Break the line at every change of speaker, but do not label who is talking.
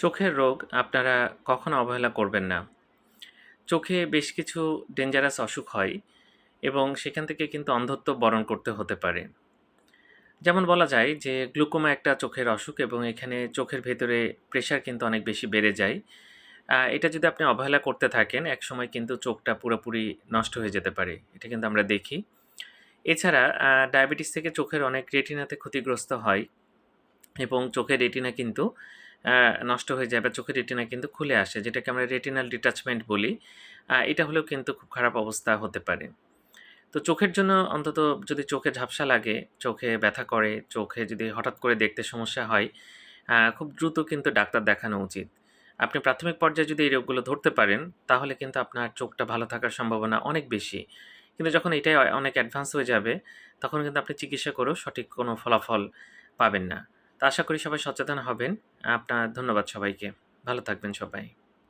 চোখের রোগ আপনারা কখনো অবহেলা করবেন না। চোখে বেশ কিছু ডেঞ্জারাস অসুখ হয় এবং সেখান থেকে কিন্তু অন্ধত্ব বরণ করতে হতে পারে। যেমন বলা যায় যে, গ্লুকোমা একটা চোখের অসুখ এবং এখানে চোখের ভেতরে প্রেশার কিন্তু অনেক বেশি বেড়ে যায়। এটা যদি আপনি অবহেলা করতে থাকেন, একসময় কিন্তু চোখটা পুরোপুরি নষ্ট হয়ে যেতে পারে। এটা কিন্তু আমরা দেখি। এছাড়া ডায়াবেটিস থেকে চোখের অনেক রেটিনাতে ক্ষতিগ্রস্ত হয় এবং চোখের রেটিনা কিন্তু নষ্ট হয়ে যায় বা চোখের রেটিনা কিন্তু খুলে আসে, যেটাকে আমরা রেটিনাল ডিটাচমেন্ট বলি। এটা হলেও কিন্তু খুব খারাপ অবস্থা হতে পারে। তো চোখের জন্য অন্তত যদি চোখে ঝাপসা লাগে, চোখে ব্যথা করে, চোখে যদি হঠাৎ করে দেখতে সমস্যা হয় খুব দ্রুত কিন্তু ডাক্তার দেখানো উচিত। আপনি প্রাথমিক পর্যায়ে যদি এই রোগগুলো ধরতে পারেন, তাহলে কিন্তু আপনার চোখটা ভালো থাকার সম্ভাবনা অনেক বেশি। কিন্তু যখন এটাই অনেক অ্যাডভান্স হয়ে যাবে, তখন কিন্তু আপনি চিকিৎসা করেও সঠিক কোনো ফলাফল পাবেন না। তো আশা করি সবাই সচেতন হবেন। আপনার ধন্যবাদ সবাইকে। ভালো থাকবেন সবাই।